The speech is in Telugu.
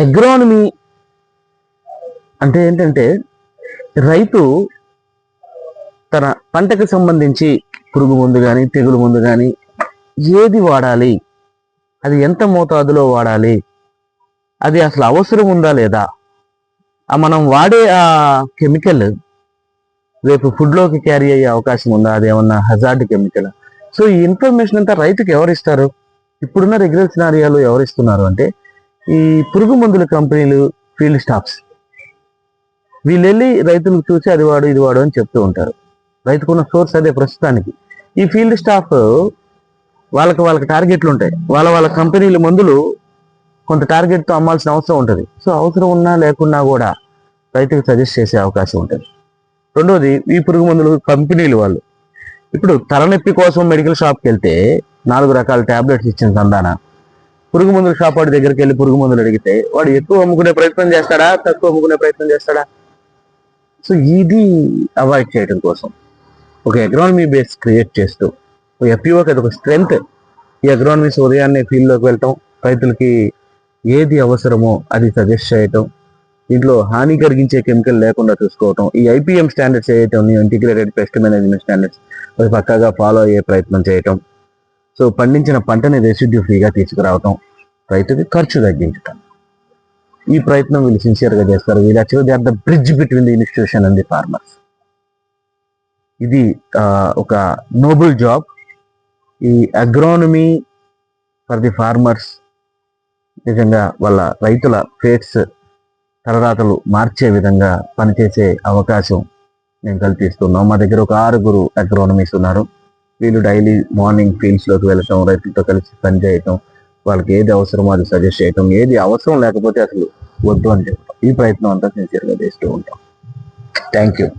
అగ్రానమీ అంటే ఏంటంటే రైతు తన పంటకు సంబంధించి పురుగు మందు కానీ తెగులు మందు కానీ ఏది వాడాలి? అది ఎంత మోతాదులో వాడాలి? అది అసలు అవసరం ఉందా లేదా? ఆ మనం వాడే ఆ కెమికల్ రేపు ఫుడ్లోకి క్యారీ అయ్యే అవకాశం ఉందా? అది ఏమన్నా హజార్డ్ కెమికల్? సో ఈ ఇన్ఫర్మేషన్ అంతా రైతుకి ఎవరు ఇస్తారు ఇప్పుడున్న రెగ్యులర్ సినారియాలు ఎవరు ఇస్తున్నారు అంటే ఈ పురుగు మందుల కంపెనీలు ఫీల్డ్ స్టాఫ్స్ వీళ్ళు వెళ్ళి రైతులకు చూసి అది వాడు ఇది వాడు అని చెప్తూ ఉంటారు. రైతుకున్న సోర్స్ అదే ప్రస్తుతానికి. ఈ ఫీల్డ్ స్టాఫ్ వాళ్ళకి వాళ్ళకి టార్గెట్లు ఉంటాయి. వాళ్ళ వాళ్ళ కంపెనీల మందులు కొంత టార్గెట్తో అమ్మాల్సిన అవసరం ఉంటుంది. సో అవసరం ఉన్నా లేకున్నా కూడా రైతుకు సజెస్ట్ చేసే అవకాశం ఉంటుంది. రెండోది ఈ పురుగు మందులు కంపెనీలు వాళ్ళు. ఇప్పుడు తలనొప్పి కోసం మెడికల్ షాప్కి వెళ్తే నాలుగు రకాల ట్యాబ్లెట్స్ ఇచ్చిన సందాన పురుగు మందుల షాప్ వాడి దగ్గరికి వెళ్ళి పురుగు మందులు అడిగితే వాడు ఎక్కువ అమ్ముకునే ప్రయత్నం చేస్తాడా? తక్కువ అమ్ముకునే ప్రయత్నం చేస్తాడా? సో ఇది అవాయిడ్ చేయడం కోసం ఒక ఎకనామీ బేస్ క్రియేట్ చేస్తూ ఒక ఎఫ్ఈఓకి అది ఒక స్ట్రెంగ్త్ ఈ అగ్రోనమీస్ ఉదయాన్నే ఫీల్డ్లోకి వెళ్ళటం రైతులకి ఏది అవసరమో అది సజెస్ట్ చేయటం. దీంట్లో హాని కలిగించే కెమికల్ లేకుండా చూసుకోవటం. ఈ ఐపీఎం స్టాండర్డ్స్ చేయటం ఇంటిగ్రేటెడ్ పెస్ట్ మేనేజ్మెంట్ స్టాండర్డ్స్ అవి పక్కాగా ఫాలో అయ్యే ప్రయత్నం చేయటం. సో పండించిన పంటని రెసిడ్యూ ఫ్రీగా తీసుకురావటం రైతుకి ఖర్చు తగ్గించటం. ఈ ప్రయత్నం వీళ్ళు సిన్సియర్గా చేస్తారు. వీళ్ళు actual they are the bridge between the institution and the farmers ఇది ఒక నోబుల్ జాబ్ ఈ అగ్రానమీ ఫర్ ది ఫార్మర్స్ నిజంగా వాళ్ళ రైతుల ఫేట్స్ తలరాతలు మార్చే విధంగా పనిచేసే అవకాశం మేము కల్పిస్తున్నాం. మా దగ్గర ఒక ఆరుగురు అగ్రోనమీస్ ఉన్నారు. వీళ్ళు డైలీ మార్నింగ్ ఫీల్డ్స్లోకి వెళ్ళటం రైతులతో కలిసి పని చేయటం వాళ్ళకి ఏది అవసరమో అది సజెస్ట్ చేయటం ఏది అవసరం లేకపోతే అసలు వద్దు అని చెప్పడం ఈ ప్రయత్నం అంతా సిన్సియర్గా చేస్తూ ఉంటాం. Thank you